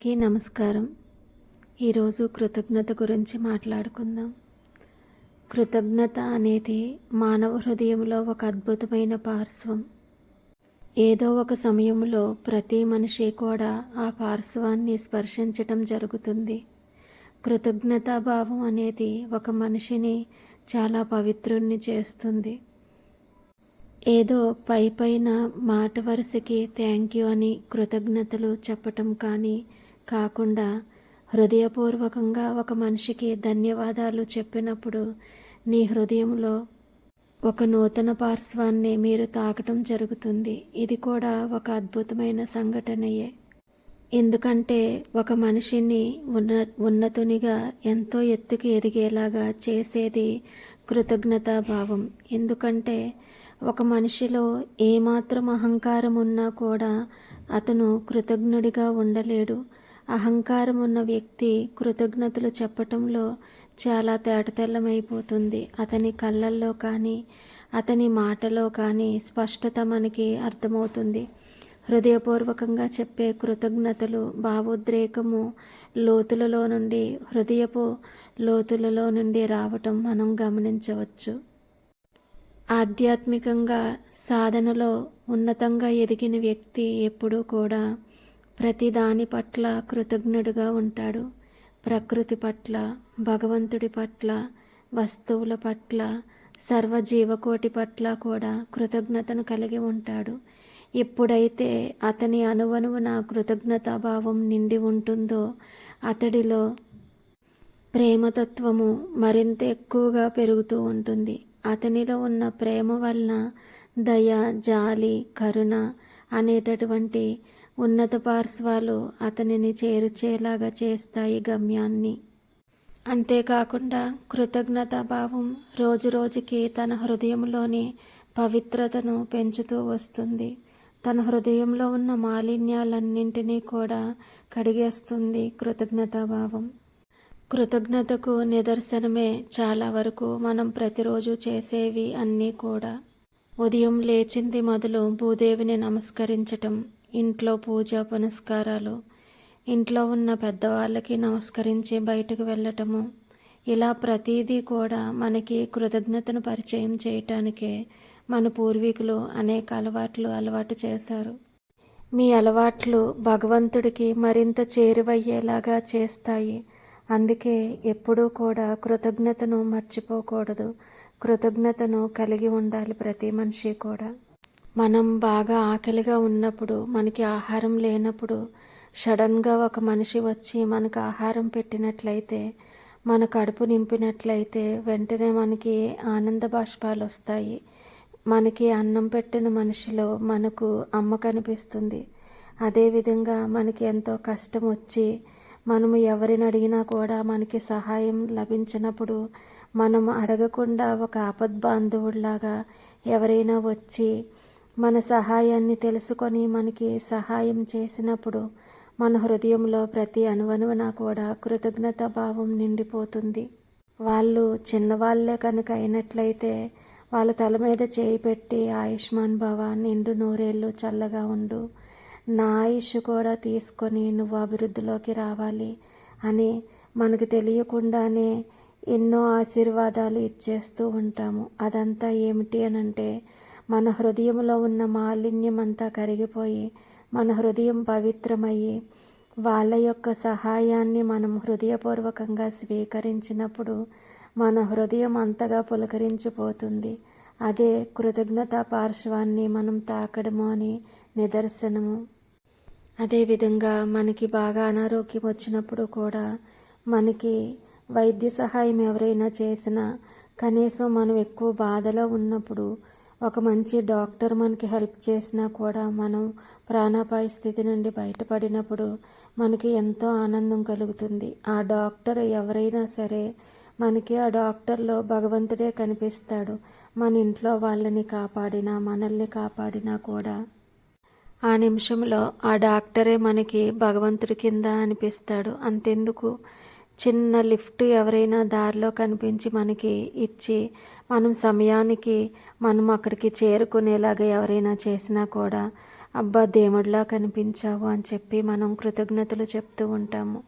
కి నమస్కారం. ఈరోజు కృతజ్ఞత గురించి మాట్లాడుకుందాం. కృతజ్ఞత అనేది మానవ హృదయంలో ఒక అద్భుతమైన పార్శ్వం. ఏదో ఒక సమయంలో ప్రతి మనిషి కూడా ఆ పార్శ్వాన్ని స్పర్శించటం జరుగుతుంది. కృతజ్ఞతాభావం అనేది ఒక మనిషిని చాలా పవిత్రుణ్ణి చేస్తుంది. ఏదో పై పైన మాట వరుసకి థ్యాంక్ యూ అని కృతజ్ఞతలు చెప్పటం కానీ కాకుండా హృదయపూర్వకంగా ఒక మనిషికి ధన్యవాదాలు చెప్పినప్పుడు నీ హృదయంలో ఒక నూతన పార్శ్వాన్ని మీరు తాకటం జరుగుతుంది. ఇది కూడా ఒక అద్భుతమైన సంఘటనయే. ఎందుకంటే ఒక మనిషిని ఉన్న ఉన్నతునిగా ఎంతో ఎత్తుకు ఎదిగేలాగా చేసేది కృతజ్ఞతాభావం. ఎందుకంటే ఒక మనిషిలో ఏమాత్రం అహంకారం ఉన్నా కూడా అతను కృతజ్ఞుడిగా ఉండలేడు. అహంకారం ఉన్న వ్యక్తి కృతజ్ఞతలు చెప్పటంలో చాలా తేటతెల్లమైపోతుంది. అతని కళ్ళల్లో కానీ అతని మాటలో కానీ స్పష్టత మనకి అర్థమవుతుంది. హృదయపూర్వకంగా చెప్పే కృతజ్ఞతలు భావోద్రేకము లోతులలో నుండి హృదయపు లోతులలో నుండి రావటం మనం గమనించవచ్చు. ఆధ్యాత్మికంగా సాధనలో ఉన్నతంగా ఎదిగిన వ్యక్తి ఎప్పుడూ కూడా ప్రతి దాని పట్ల కృతజ్ఞుడుగా ఉంటాడు. ప్రకృతి పట్ల భగవంతుడి పట్ల వస్తువుల పట్ల సర్వజీవకోటి పట్ల కూడా కృతజ్ఞతను కలిగి ఉంటాడు. ఎప్పుడైతే అతని అనువనువున కృతజ్ఞతాభావం నిండి ఉంటుందో అతడిలో ప్రేమతత్వము మరింత ఎక్కువగా పెరుగుతూ ఉంటుంది. అతనిలో ఉన్న ప్రేమ వలన దయ జాలి కరుణ అనేటటువంటి ఉన్నత పార్శ్వాలు అతనిని చేరుచేలాగా చేస్తాయి గమ్యాన్ని. అంతేకాకుండా కృతజ్ఞతాభావం భావం రోజు రోజుకి తన హృదయంలోని పవిత్రతను పెంచుతూ వస్తుంది. తన హృదయంలో ఉన్న మాలిన్యాలన్నింటినీ కూడా కడిగేస్తుంది కృతజ్ఞతాభావం. కృతజ్ఞతకు నిదర్శనమే చాలా వరకు మనం ప్రతిరోజు చేసేవి అన్నీ కూడా. ఉదయం లేచింది మొదలు భూదేవిని నమస్కరించటం ఇంట్లో పూజ పునస్కారాలు ఇంట్లో ఉన్న పెద్దవాళ్ళకి నమస్కరించి బయటకు వెళ్ళటము. ఇలా ప్రతీదీ కూడా మనకి కృతజ్ఞతను పరిచయం చేయటానికే మన పూర్వీకులు అనేక అలవాట్లు అలవాటు చేశారు. మీ అలవాట్లు భగవంతుడికి మరింత చేరువయ్యేలాగా చేస్తాయి. అందుకే ఎప్పుడూ కూడా కృతజ్ఞతను మర్చిపోకూడదు. కృతజ్ఞతను కలిగి ఉండాలి ప్రతి మనిషి కూడా. మనం బాగా ఆకలిగా ఉన్నప్పుడు మనకి ఆహారం లేనప్పుడు సడన్గా ఒక మనిషి వచ్చి మనకు ఆహారం పెట్టినట్లయితే మన కడుపు నింపినట్లయితే వెంటనే మనకి ఆనంద బాష్పాలు వస్తాయి. మనకి అన్నం పెట్టిన మనిషిలో మనకు అమ్మ కనిపిస్తుంది. అదేవిధంగా మనకి ఎంతో కష్టం వచ్చి మనము ఎవరిని అడిగినా కూడా మనకి సహాయం లభించినప్పుడు మనం అడగకుండా ఒక ఆపద్బాంధవుడిలాగా ఎవరైనా వచ్చి మన సహాయాన్ని తెలుసుకొని మనకి సహాయం చేసినప్పుడు మన హృదయంలో ప్రతి అనువనువన కూడా కృతజ్ఞత భావం నిండిపోతుంది. వాళ్ళు చిన్నవాళ్ళే కనుక అయినట్లయితే వాళ్ళ తల మీద చేయి పెట్టి ఆయుష్మాన్ భవ నిండు నూరేళ్ళు చల్లగా ఉండు. నా ఆయుష్ కూడా తీసుకొని నువ్వు అభివృద్ధిలోకి రావాలి అని మనకు తెలియకుండానే ఎన్నో ఆశీర్వాదాలు ఇచ్చేస్తూ ఉంటాము. అదంతా ఏమిటి అని అంటే మన హృదయంలో ఉన్న మాలిన్యం అంతా కరిగిపోయి మన హృదయం పవిత్రమయ్యి వాళ్ళ యొక్క సహాయాన్ని మనం హృదయపూర్వకంగా స్వీకరించినప్పుడు మన హృదయం అంతగా పులకరించిపోతుంది. అదే కృతజ్ఞత పార్శ్వాన్ని మనం తాకడము అని నిదర్శనము. అదేవిధంగా మనకి బాగా అనారోగ్యం వచ్చినప్పుడు కూడా మనకి వైద్య సహాయం ఎవరైనా చేసినా కనీసం మనం ఎక్కువ బాధలో ఉన్నప్పుడు ఒక మంచి డాక్టర్ మనకి హెల్ప్ చేసినా కూడా మనం ప్రాణాపాయ స్థితి నుండి బయటపడినప్పుడు మనకి ఎంతో ఆనందం కలుగుతుంది. ఆ డాక్టర్ ఎవరైనా సరే మనకి ఆ డాక్టర్లో భగవంతుడే కనిపిస్తాడు. మన ఇంట్లో వాళ్ళని కాపాడినా మనల్ని కాపాడినా కూడా. ఆ నిమిషంలో ఆ డాక్టరే మనకి భగవంతుడి కింద అనిపిస్తాడు. అంతెందుకు? చిన్న లిఫ్ట్ ఎవరైనా దారిలో కనిపించి మనకి ఇచ్చి మనం సమయానికి మనం అక్కడికి చేరుకునేలాగా ఎవరైనా చేసినా కూడా అబ్బా దేవుడిలా కనిపించావు అని చెప్పి మనం కృతజ్ఞతలు చెప్తూ ఉంటాము.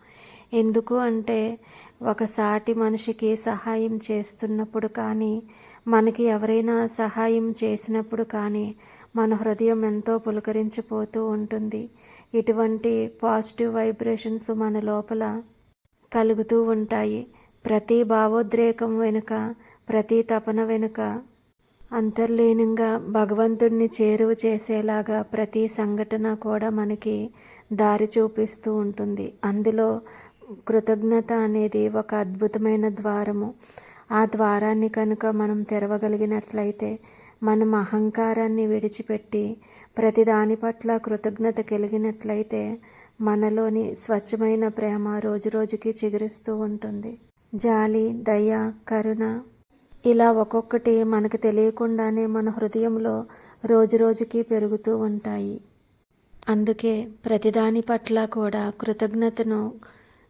ఎందుకు అంటే ఒక సాటి మనిషికి సహాయం చేస్తున్నప్పుడు కానీ మనకి ఎవరైనా సహాయం చేసినప్పుడు కానీ మన హృదయం ఎంతో పులకరించిపోతూ ఉంటుంది. ఇటువంటి పాజిటివ్ వైబ్రేషన్స్ మన లోపల కలుగుతూ ఉంటాయి. ప్రతి భావోద్రేకం వెనుక ప్రతి తపన వెనుక అంతర్లీనంగా భగవంతుడిని చేరువ చేసేలాగా ప్రతి సంఘటన కూడా మనకి దారి చూపిస్తూ ఉంటుంది. అందులో కృతజ్ఞత అనేది ఒక అద్భుతమైన ద్వారము. ఆ ద్వారాన్ని కనుక మనం తెరవగలిగినట్లయితే మనం అహంకారాన్ని విడిచిపెట్టి ప్రతి దాని పట్ల కృతజ్ఞత కలిగినట్లయితే మనలోని స్వచ్ఛమైన ప్రేమ రోజురోజుకి చిగురిస్తూ ఉంటుంది. జాలి దయ కరుణ ఇలా ఒక్కొక్కటి మనకు తెలియకుండానే మన హృదయంలో రోజురోజుకి పెరుగుతూ ఉంటాయి. అందుకే ప్రతిదాని పట్ల కూడా కృతజ్ఞతను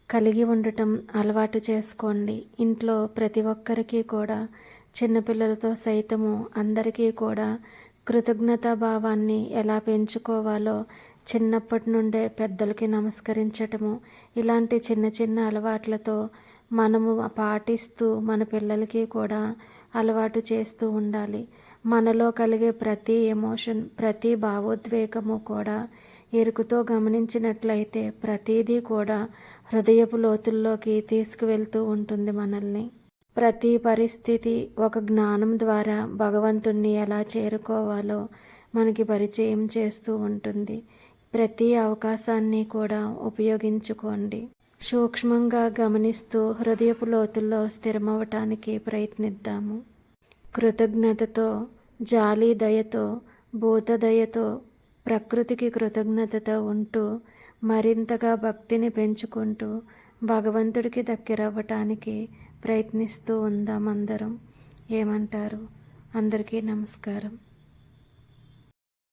కలిగి ఉండటం అలవాటు చేసుకోండి. ఇంట్లో ప్రతి ఒక్కరికి కూడా చిన్నపిల్లలతో సైతము అందరికీ కూడా కృతజ్ఞతా భావాన్ని ఎలా పెంచుకోవాలో చిన్నప్పటి నుండే పెద్దలకి నమస్కరించటము ఇలాంటి చిన్న చిన్న అలవాట్లతో మనము పాటిస్తూ మన పిల్లలకి కూడా అలవాటు చేస్తూ ఉండాలి. మనలో కలిగే ప్రతి ఎమోషన్ ప్రతి భావోద్వేగము కూడా ఎరుకుతో గమనించినట్లయితే ప్రతిదీ కూడా హృదయపు లోతుల్లోకి తీసుకువెళ్తూ ఉంటుంది మనల్ని. ప్రతి పరిస్థితి ఒక జ్ఞానం ద్వారా భగవంతుణ్ణి ఎలా చేరుకోవాలో మనకి పరిచయం చేస్తూ ఉంటుంది. ప్రతి అవకాశాన్ని కూడా ఉపయోగించుకోండి. సూక్ష్మంగా గమనిస్తూ హృదయపు లోతుల్లో స్థిరమవటానికి ప్రయత్నిద్దాము. కృతజ్ఞతతో జాలి దయతో భూతదయతో ప్రకృతికి కృతజ్ఞతతో ఉంటూ మరింతగా భక్తిని పెంచుకుంటూ భగవంతుడికి దగ్గరవ్వటానికి ప్రయత్నిస్తూ ఉందాం అందరం ఏమంటారు? అందరికీ నమస్కారం.